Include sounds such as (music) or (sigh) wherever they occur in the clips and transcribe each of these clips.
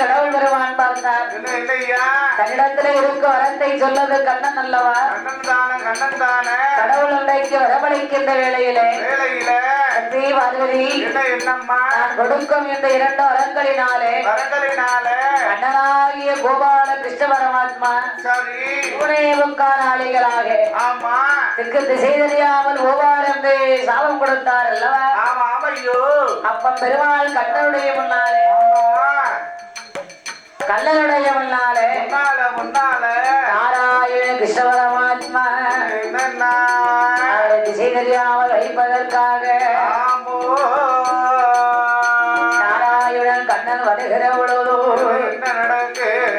கடவுள் பெருமான் பார்த்தார். தன்னிடத்துல இருக்க வரத்தை சொல்லது கண்ணன் அல்லவா? கடவுள் இன்றைக்கு வரவழைக்கின்ற வேளையிலே நான் கொடுக்கும் இந்த இரண்டு வரங்களினாலே வரங்களினால கண்ணனாகிய கோபால கிருஷ்ண பரமாத்மா ஆளிகளாக ஆமா. திக்கு திசை தெரியாமல் ஓவார் என்று சாபம் கொடுத்தார் அல்லவா? அப்ப பெருமாள் கண்ணனுடைய முன்னாலே. கண்ணனுடைய முன்னாலே. முன்னால நாராயண கிருஷ்ண பரமாத்மா என்னன்னா? அவரை திசை தெரியாமல் வைப்பதற்காக நாராயணன் கண்ணன் வருகிற பொழுது நடக்கு?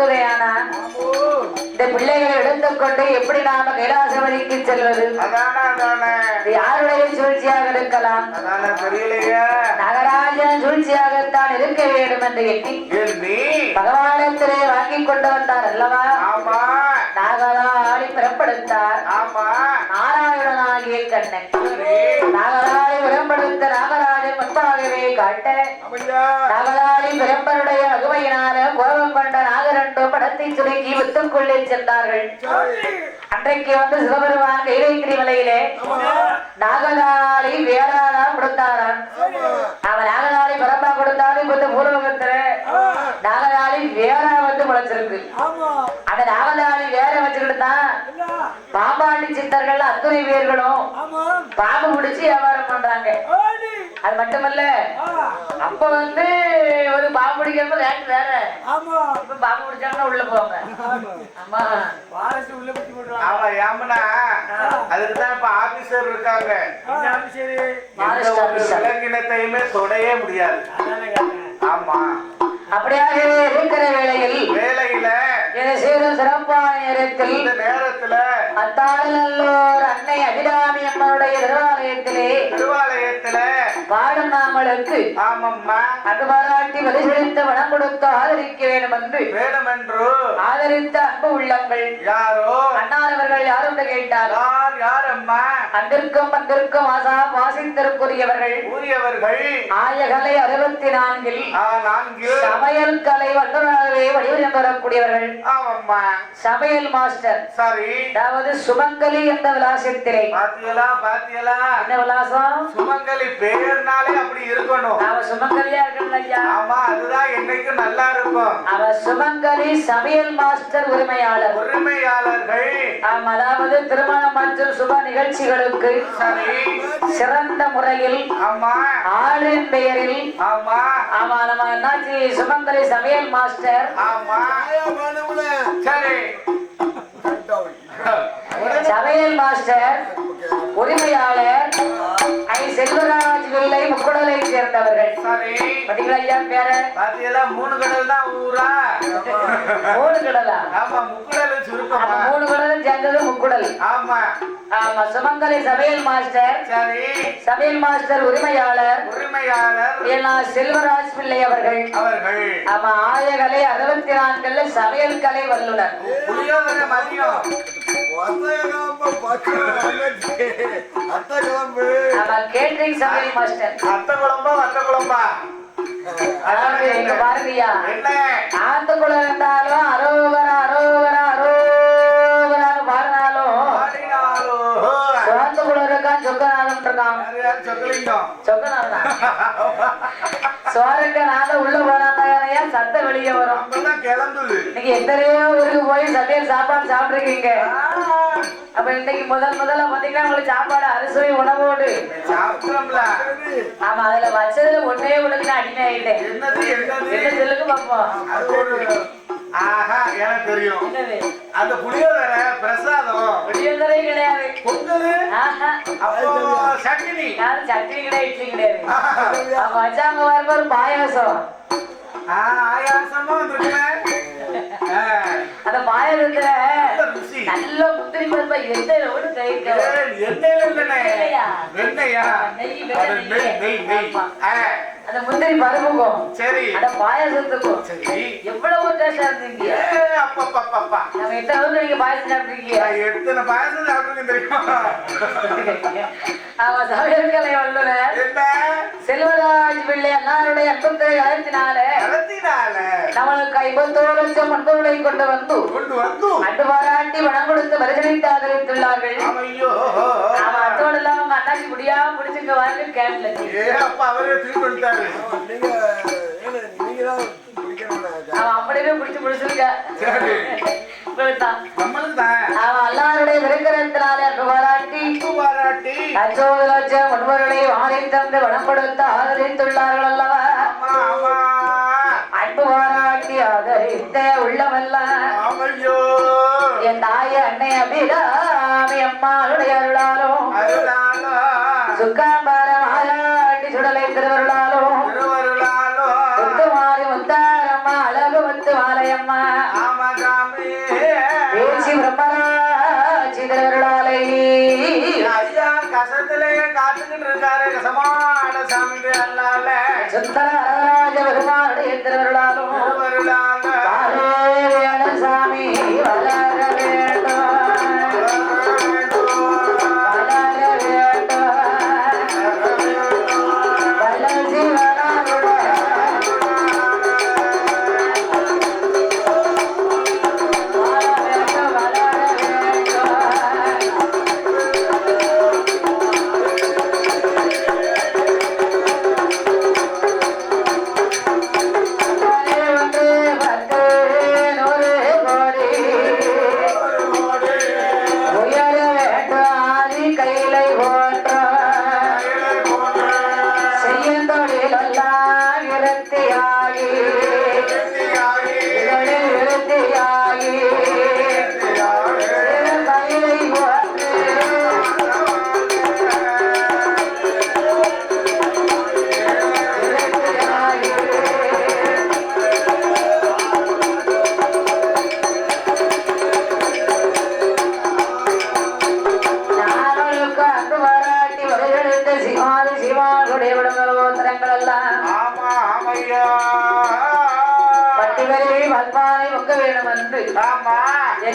இருளாக இருந்ததே ஆனா இந்த பிள்ளைகளை எடுத்துக்கொண்டு எப்படி நாம கைலாசபதிக்கு செல்வது? யாருடைய சூழ்ச்சியாக இருக்கலாம்? நகராஜன் சூழ்ச்சியாகத்தான் இருக்க வேண்டும் என்று எண்ணி பகவானத்திலே வாங்கி கொண்டு வந்தார் அல்லவா? ஆமா. நாகராணி பிறப்படுத்தார். ஆமா. நாராயணனாகிய கண்ணன். சரி. நாகராணி பிறப்படுத்த முன்பாகவே காட்ட. அமையா நகலாளி பெரும்பருடைய அகுமையினார கோபம் கொண்ட நாகரண்டும் படத்தை சுருக்கி வித்துக்குள்ளே சென்றார்கள். அன்றைக்கு வந்து சிவபெருமான் கைலைக்கிரி மலையிலே நாகலாளி வேளாளா கொடுத்தாராம். அவன் நாகலாளி பரம்பா கொடுத்தாலும் இப்ப இந்த பூலோகத்துல நாகலாளி வேறா வந்து முளைச்சிருக்கு. அந்த நாகலாளி வேற வச்சுக்கிட்டு தான் பாம்பாண்டி சித்தர்கள் அத்துணை பேர்களும் பாம்பு பிடிச்சு வியாபாரம் பண்றாங்க. அது மட்டுமல்ல அப்ப வந்து ஒரு பாம்பு பிடிக்கிறது ரேட் வேற. ஆமா. இப்ப பாம்பு பிடிச்சாங்கன்னா உள்ள போவாங்க. ஆமா. ஆமா. ஏமனா அதுக்கு தான் இப்ப ஆபீசர் இருக்காங்க. விலங்கினத்தையுமே தொடையே முடியாது. ஆமா. அப்படியாக இருக்கிற வேளையில் வேலையில இதை சேரும் சிறப்பான நேரத்தில் இந்த நேரத்துல அன்னை அபிராமி அம்மனுடைய தேவாலயத்திலே திருவாலயத்துல பாடும் நாமளுக்கு ஆமம்மா. அது பாராட்டி வலிசெலுத்த வனம் கொடுத்து ஆதரிக்க வேண்டும் என்று வேணுமென்று ஆதரித்த அன்பு உள்ளங்கள். யாரோ? அண்ணானவர்கள் யாரும் என்று கேட்டார் யார் யார் அம்மா அன்பிற்கும் அன்பிற்கும் ஆசா வாசித்திருக்குரியவர்கள். கூறியவர்கள் ஆயகலை அறுபத்தி நான்கில் நான்கு. சமையல் கலை வல்லுநராகவே வடிவம் வரக்கூடியவர்கள். ஆமம்மா. சமையல் மாஸ்டர். சரி. அதாவது சுமங்கலி என்ற விலாசத்திலே. பாத்தியலா பாத்தியலா. என்ன விலாசம் சுமங்கலி பேர்னாலே அப்படி இருக்கணும். அவ சுமங்கலியா இருக்கணும் ஐயா ஆமா அதுதான் என்னைக்கும் நல்லா இருக்கும். அவ சுமங்கலி சமையல் மாஸ்டர் உரிமையாளர். உரிமையாளர்கள். ஆம், அதாவது திருமணம் மற்றும் சுப நிகழ்ச்சிகளுக்கு சிறந்த முறையில் ஆமா. ஆளின் பெயரில் ஆமா. ஆமா நம்ம என்னாச்சு சுமங்கலி சமையல் மாஸ்டர். ஆமா. சரி. சமையல் மாஸ்டர் உரிமையாளர் ஐ. செல்வராஜ் வில்லை முக்குடலை சேர்ந்தவர்கள். சரி பாத்தீங்களா ஐயா பேர? பாத்தியலா மூணு கடல் தான் ஊரா? மூணு கடலா? ஆமா முக்குடல் சுருக்கமா மூணு கடலும் சேர்ந்தது முக்குடல். ஆமா. ஆமா சுமங்கலி சமையல் மாஸ்டர். சரி. சமையல் மாஸ்டர் உரிமையாளர். உரிமையாளர். செல்வராஜ் பிள்ளை அவர்கள். அவர்கள். ஆமா ஆயகலை அறுபத்தி நான்குல சமையல் கலை வல்லுனர். புளியோதரை மதியம். ஆமா கேட்டரிங் சமையல் மாஸ்டர் அத்தை குழம்பா வத்த குழம்பா அதாவது இங்க ஆத்துக்குள்ள இருந்தாலும் அரோகரா அரோகரா அரோகரான்னு பாடினாலும் சோத்துக்குள்ள இருக்கான் சொக்கநாதம் இருக்கான். சொக்கலிங்கம் சொக்கநாதம் சோறுக்கு நாள உள்ள போனாத்தாயா சத்தம் வெளியே வரும். இன்னைக்கு எத்தனையோ ஊருக்கு போய் சமையல் சாப்பாடு சாப்பிட்டுருக்கீங்க. அப்ப இன்னைக்கு முதல் முதல்ல பாத்தீங்கன்னா உங்களுக்கு சாப்பாடு அரிசுவை உணவோடு. ஆமா அதுல வச்சதுல ஒன்னே ஒண்ணுக்கு நான் அடிமை ஆயிட்டேன் என்னது என்னது? என்ன சொல்லுங்க பாப்போம். ஆஹா எனக்கு தெரியும். அந்த புளியோதரை பிரசாதம். விடியல்தரை கிடையாது. பொங்கல் சட்னி. சட்னி கிடையாது இட்லி கிடையாது. வச்சாங்க வரும்போது பாயாசம். ஆயாசமா வந்திருக்குமே. ஆ, அந்த பாயாசத்துல நல்ல முந்திரி பருப்பா அளவுக்கு கைக்க ஏய், எண்ணெயில இல்லைண்ணே. வெண்ணையா? வெண்ணையா? நெய், நெய், நெய், அந்த முந்திரி பருப்புக்கும் சரி. அந்த பாயாசத்துக்கும் சரி. எவ்வளவு டேஸ்டா இருந்தீங்க? அப்பப்பப்பப்பா. நம்ம எத்தனை அளவுக்கு நீங்க பாயாசம் சாப்பிட்டுருக்கீங்க. நான் எத்தனை பாயசம் சாப்பிட்டுருக்கேன் தெரியுமா? அவ சமையல்கலை வல்லுனர். என்ன? பிள்ளை அண்ணாருடைய அன்பத்தை அழைத்தினால நம்மளுக்கு ஐம்பத்தோரு லட்சம் அன்புகளை கொண்டு வந்து கொண்டு வந்து அன்பு பாராட்டி பணம் கொடுத்து வருகிறீட்டு ஆதரித்துள்ளார்கள். அண்ணாச்சி வாங்க கேட்கல. அப்படியே பிடிச்சு அவன் அல்லாருடைய விருக்கிறத்தினாலே அன்பு பாராட்டி பாராட்டி. அச்சோது லட்சம் முன்வர்களை வாரி தந்து பணம் கொடுத்து ஆதரித்துள்ளார்கள் அல்லவா? அன்பு பாராட்டி ஆதரித்த என் தாய் அன்னை அபிராமி அம்மாளுடைய அருளாலும் அருளாலோ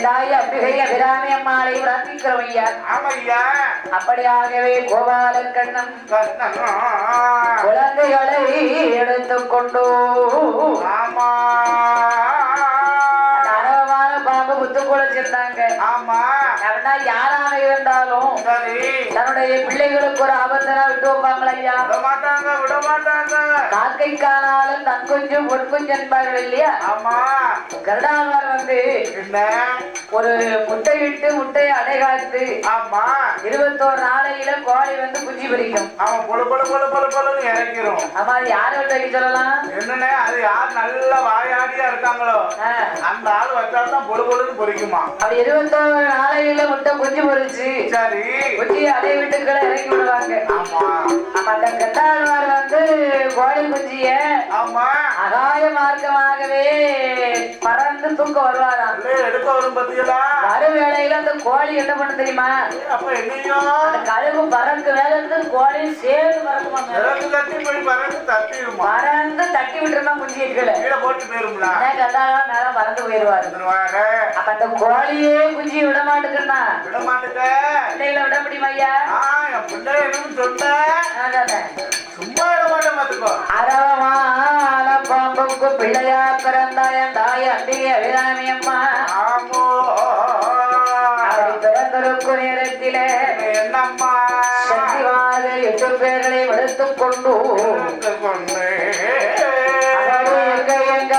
தாய் அம்பிகை அபிராமி அம்மாளை பிரார்த்திக்கிறோம் ஐயா. ஆமையா அப்படியாகவே கோபாலன் கண்ணன். குழந்தைகளை எடுத்துக்கொண்டு ஆமா. குழைச்சிருந்தாங்க ஆமா. அப்படின்னா யாராக இருந்தாலும் தன்னுடைய பிள்ளைகளுக்கு ஒரு ஆபத்தனா விட்டு வைப்பாங்களா ஐயா விட மாட்டாங்க விட மாட்டாங்க காக்கை காணாலும் தன் கொஞ்சம் பொன் கொஞ்சம் என்பார்கள் இல்லையா? ஆமா. கருடாவார் வந்து ஒரு முட்டையிட்டு முட்டையை அடைகாத்து ஆமா. இருபத்தோரு நாளையில கோழி வந்து குஞ்சு பிரிக்கும் அவன் பொழு பொழு பொழு பொழு பொழுன்னு இறக்கிறோம் ஆமா அது யாரை வைக்க சொல்லலாம்? என்னண்ணே அது யார் நல்ல வாயாடியா இருக்காங்களோ? அந்த ஆள் வச்சாதான் பொழு பொழுன்னு பொறிக்குமா? அப்படி இருபத்தோரு நாளையில முட்டை குஞ்சு பொரிச்சு சரி. குஞ்சியை அடைய வீட்டுக்குள்ள இறக்கி விடுவாங்க. ஆமா. அப்ப அந்த கட்டாழ்வார் வந்து கோழி குஞ்சிய ஆமா. அகாய மார்க்கமாகவே பறந்து தூக்க வருவாராம். எடுக்க வரும் பத்தியலா? வரு வேளையில அந்த கோழி என்ன பண்ண தெரியுமா? அந்த கழுகு பறக்கு வேலை இருந்து கோழி சேர்ந்து பறக்குமா போய் பறந்து தட்டி விட்டுருமா குஞ்சியை கீழே. கீழே போட்டு போயிரும்ல? அதான் கட்டாழ்வார் மேல பறந்து போயிருவாரு. அப்ப அந்த கோழியே குஞ்சியை விட மாட்டேங்குன்னா விட மாட்டுக்க பிள்ளைகளை விட முடியுமா ஐயா பிள்ளை என்னன்னு சொன்ன அதானே. சும்மா விட மாட்டேன் பாத்துக்கோ அரவமான பாம்புக்கு பிள்ளையா பிறந்த என் தாய் அம்பிகை அபிராமி அம்மா. ஆமோ. அப்படி பிறந்திருக்கும் நேரத்திலே என்னம்மா? சக்திவாத எட்டு பேர்களை எடுத்துக் கொண்டு எங்க எங்க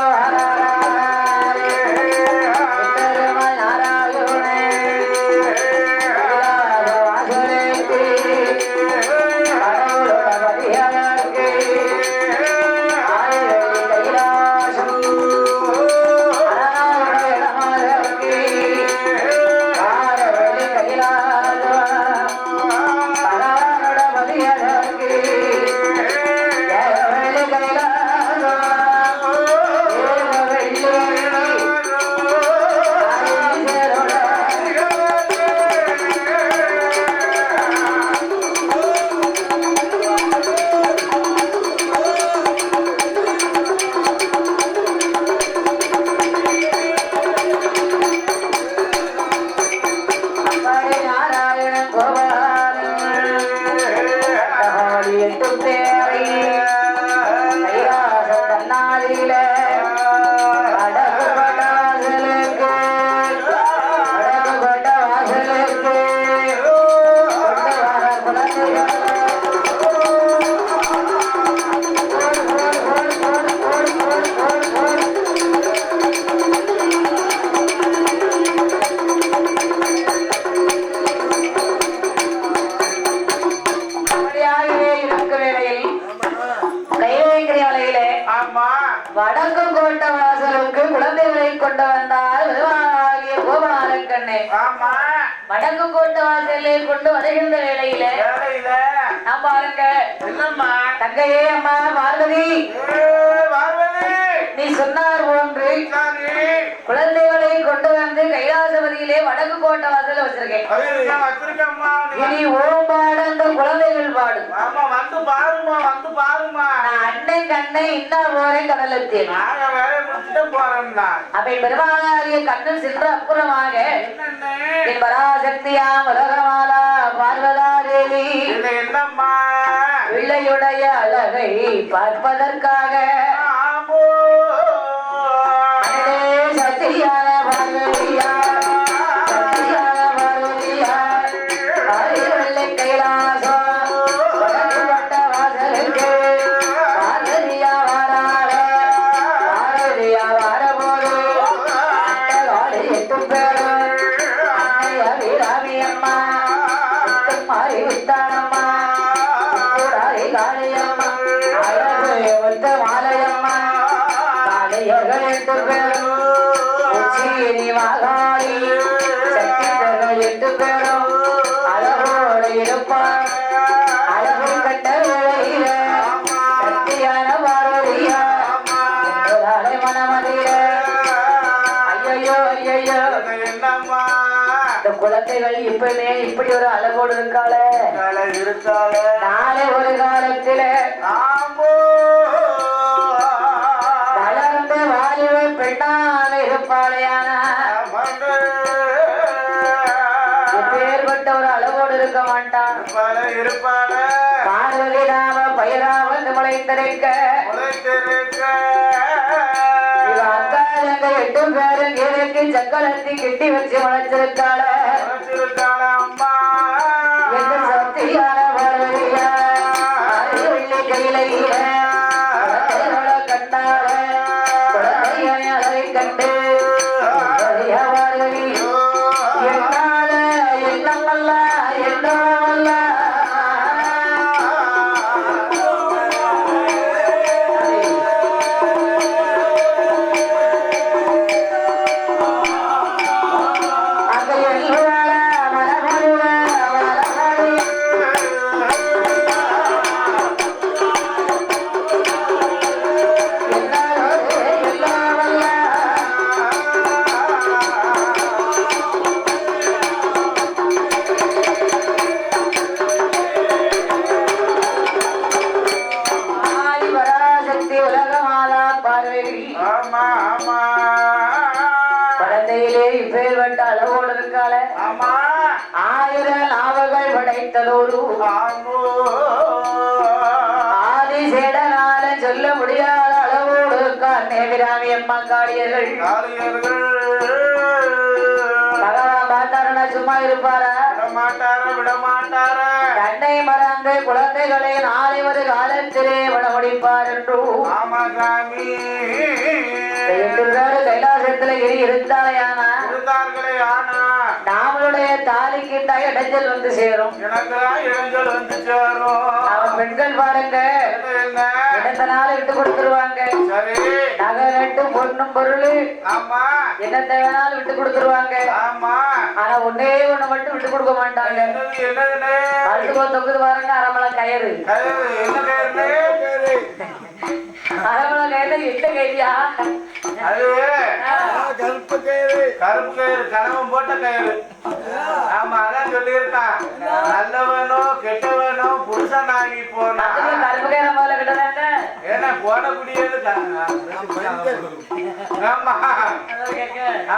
வேளையிலே வேலையில நான் பாருங்க. என்னம்மா? தங்கையே அம்மா பார்வதி. பார்வதி! நீ சொன்னார் போன்று சரி குழந்தைகளை கொண்டு வந்து கோட்டை வாசல வச்சிருக்கேன். இனி குழந்தைகள் பாடு ஆமா வந்து பாருமா வந்து பாருமா நான் அண்ணன் கண்ணை இன்னா போறேன் கடலத்தேன் நாங்க வேலையை முடிச்சுட்டு போறோம்னா அவை பெருமானாரிய கண்ணன் சென்ற அப்புறமாக என் பராசக்தியா உலகமாலா பார்வதா தேவி. என்னம்மா? பிள்ளையுடைய அழகை பார்ப்பதற்காக ஆமோ குழந்தைகள் இப்பவே இப்படி ஒரு அழகோடு இருக்காளே? இருக்காளே நாளை ஒரு காலத்தில வளர்ந்த வாலிப பெண்ணாக இருப்பாளையான. இப்பேற்பட்ட ஒரு அழகோடு இருக்க மாட்டான். பார்வதி நாம பயிரா வந்து முளைத்திருக்க உழைத்திருக்க இவ அக்காலங்க எட்டு பேரும் எனக்கு சக்கரத்தி கெட்டி வச்சு முளைச்சிருக்காள. உழைத்திருக்காள அம்மா நேவிராமி அம்மா காளியர்கள். பகவான் பார்த்தாருன்னா சும்மா இருப்பாரா? மாட்டார விட மாட்டார தன்னை மறந்து குழந்தைகளை நாளை ஒரு காலத்திலே வளமுடிப்பார் என்று. ஆமா சாமி கைலாசத்துல இரு இருந்தாலையானா இருந்தார்களே ஆனா நாமளுடைய தாலிக்கு தான் இடைஞ்சல் வந்து சேரும். இளைஞர் வந்து சேரும். அவன் பெண்கள் பாருங்க. என்ன? என்ன இடத்தினால விட்டு கொடுத்துருவாங்க. நகை நட்டு பொண்ணும் பொருள். ஆமா. என்னத்தை வேணாலும் விட்டு கொடுத்துருவாங்க. ஆமா. ஆனா ஒன்னே ஒண்ணு மட்டும் விட்டு கொடுக்க மாட்டாங்க. அடுத்து தொகுது பாருங்க அரமலை கயிறு. என்ன கயிறு எட்ட கைதியா கருப்பு கயிறு. கருப்பு கயிறு கணவன் போட்ட கயிறு. ஆமா அதான் சொல்லியிருக்கான். நல்லவனோ கெட்டவனோ புருஷனாகி போனா. அதுக்கு கருப்பு கயிறு முதல்ல கிட்டதாங்க ஏன்னா போடக்கூடியது க- ஆமா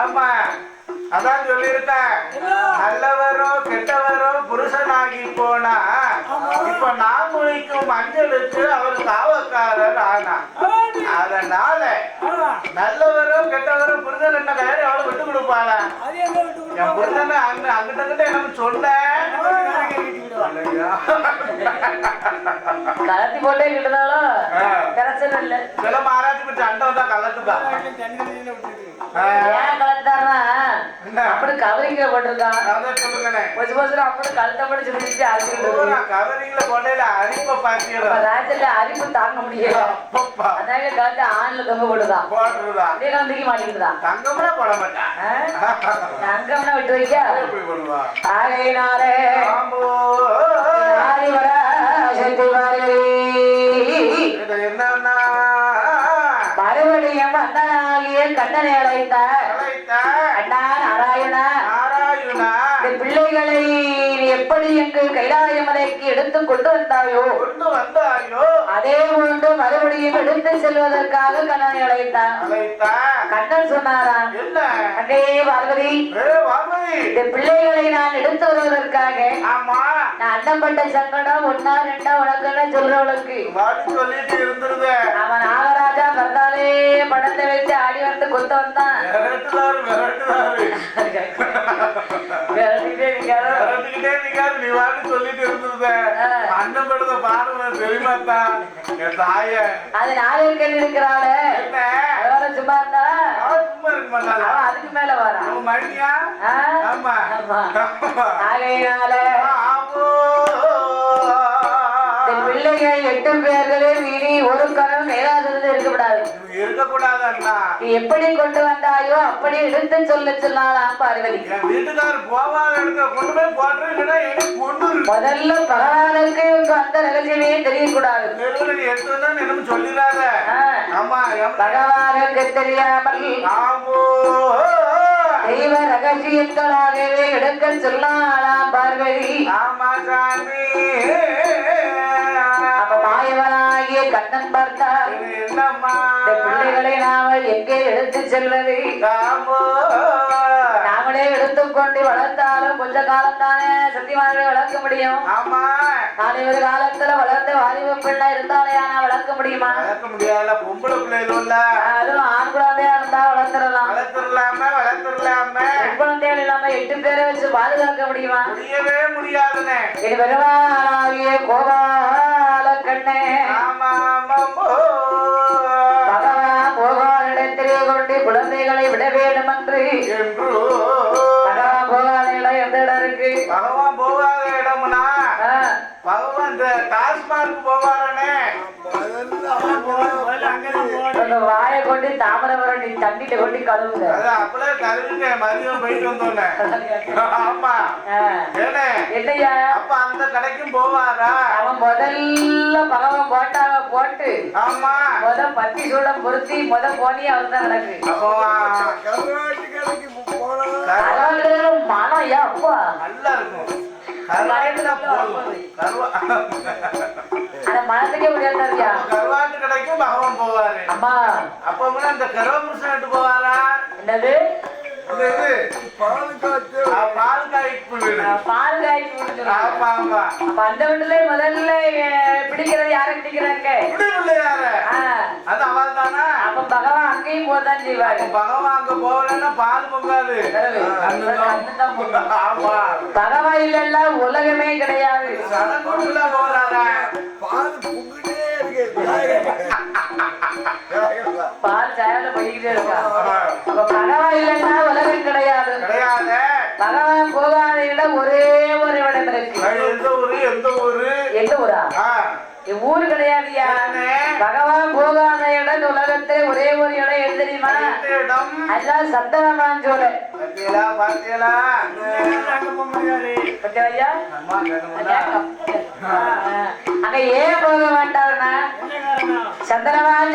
ஆமா. அதான் சொல்லியிருக்கேன் நல்லவரோ கெட்டவரோ புருஷனாகி போனா இப்ப நான் முழிக்கும் மஞ்சளுக்கு அவர் காவக்காரர் ஆனா அதனால நல்லவரோ கெட்டவரோ புருஷன் என்ன கயிறு எவ்வளவு விட்டு கொடுப்பாளா? என் கொடுப்பாங்க? புருஷன் அங்க அங்கிட்ட கிட்ட எனக்கு சொன்னேன் கலத்தி போட்டே கிட்டதாலும் இல்ல சில மாராஜி பற்றி அண்டை வந்தா விட்டுருக்கு. ஏன் கலத்தாருன்னா என்ன அப்படி கவரிங்க போட்டிருக்கான் கொஞ்ச கொஞ்சம் அப்படி சொல்லிட்டு அரிக்கிட்டு இருக்கு. பூரா கவரிங்ல கொண்டையில அரிப்ப பாத்தீங்களா ராத்திரில அரிப்பு தாங்க முடியல அதாங்க கழுத்து ஆண்ல தொங்க போடுதான் போட்டுருதா அப்படியே கலந்துக்க மாட்டேங்குதுதான் தங்கம்னா போட மாட்டான் அங்கம்னா விட்டு வைக்க ஆகையினாலே ஆம்போ சக்தி கண்ணனை அழைத்தார் அழைத்த அண்ணா நாராயணா. நாராயணா. பிள்ளைகளை எப்படி எங்கள் கைலாய மலைக்கு எடுத்து கொண்டு வந்தாயோ? கொண்டு வந்தாயோ? அதே போன்று மறுபடியும் எடுத்து செல்வதற்காக கண்ணனை அழைத்தான். அழைத்த கண்ணன் சொன்னாராம் என்ன? அண்டே பார்வதி இந்த பிள்ளைகளை நான் எடுத்து வருவதற்காக நான் அண்ணப்பட்ட சங்கடம் ஒன்னா ரெண்டா உனக்குன்னு சொல்றவளுக்கு. சொல்லிட்டு இருந்துருது அவன் நாகராஜா பிறந்தாலே படத்தை வச்சு ஆடி வந்து கொத்த வந்தான். விரட்டுதாரு விரட்டுதாரு. (laughs) விரட்டிட்டே நிக்காத. விரட்டுக்கிட்டே நிக்காது நீ வாடி சொல்லிட்டு இருந்துருத ஆ. அண்ணன் படுத்த பாருங்க தெரியுமாத்தான் என் தாய. அது நாகரிகன் இருக்கிறாளே. என்ன? அதோட சும்மா இருந்தா? சும்மா இருக்க மாட்டாளா? அதுக்கு மேல அவன் மணியா. ஆமா. ஆகையினால பிள்ளைகள் எட்டு பேர்களே இனி ஒரு கணம் மேலாதிருந்து இருக்கக்கூடாது. இருக்கக்கூடாது அண்ணா நீ எப்படி கொண்டு வந்தாயோ அப்படி எடுத்து சொல்ல சொன்னாலாம் பார்வதி. வீட்டுக்காரர் போவாத இடத்துல கொண்டு போய் போட்டுருக்கா எனக்கு கொண்டு முதல்ல பகவானுக்கு அந்த ரகசியமே தெரியக்கூடாது. எடுத்து சொல்லிடாத ஆமா பகவானுக்கு தெரியாமல் ஆமோ தெய்வ ரகசியங்களாகவே எடுக்க சொன்னாலாம் பார்வதி. ஆமா சாமி. இந்த பிள்ளைகளை நாம எங்கே எடுத்து செல்வது? நாமளே எடுத்துக்கொண்டு வளர்த்தாலும் கொஞ்ச காலம் தானே சத்தியமானவை வளர்க்க முடியும். ஆமா. நாளை ஒரு காலத்துல வளர்ந்த வாலிப பிள்ளை இருந்தாலே ஆனா வளர்க்க முடியுமா? வளர்க்க முடியாதுல பொம்பளை பிள்ளை அதுவும் ஆண் குழந்தையா இருந்தா வளர்த்துடலாம். வளர்த்துடலாம வளர்த்துடலாம. பெண் குழந்தைகள் இல்லாம எட்டு பேரை வச்சு பாதுகாக்க முடியுமா? முடியவே முடியாதுனே இது பெருமானாகிய கோபால கண்ணே. பகவான் கோபாலிடத்திலே கொண்டு குழந்தைகளை விட வேண்டும் என்று. என்று பகவான் கோபாலிடம் எந்த இடம் இருக்கு பகவான் போகாத இடம்னா பகவான் இந்த டாஸ்மார்க் போவாரனே. அந்த வாயை கொண்டு தாமிரபரணி நீ தண்ணிட்ட கொண்டு கழுவுங்க. அது அப்பளே கழுவிட்டு மதியம் போயிட்டு வந்தோன்னே. ஆமா. அப்ப அந்த கடைக்கும் போவாரா? அவன் முதல்ல பகவான் போட்டாவ போட்டு. ஆமா. முத பத்தி சூடம் பொருத்தி முத போனி அவர் தான் கடைக்கு மனம் அப்பா? நல்லா இருக்கும். அந்த மனத்துக்கே முடியாதுயா கருவாட்டு கடைக்கும் பகவான் போவாரு. அப்ப முன்ன இந்த கருவா புருஷன் போவாரா? என்னது? முதல்ல பிடிக்கிறது யாரை பிடிக்கிறாங்க? அது அவள் தானா? அப்ப பகவான் அங்கேயும் போதான் செய்வாரு. பகவான் அங்க போகலன்னா பால் பொங்காது. பகவான் இல்லைன்னா உலகமே கிடையாது. போறாரா? பால் புங்கிட்டே இருக்கு. பால் சாயால போய்கிட்டே இருக்கா? அப்ப பகவான் இல்லைன்னா உலகம் கிடையாது. கிடையாது. பகவான் ஒரே ஒரு இடம் இருக்கு. அது எந்த ஊரு? எந்த ஊரு? எந்த ஊரா? ஊரு கிடையாதுயா? பகவான் உலகத்திலே ஒரே ஒரு இடம் எது தெரியுமா? சந்தனமான் சோலை பத்தியா கண்ணு அங்க ஏன் போக மாட்டாருன்னா? சந்தனமான்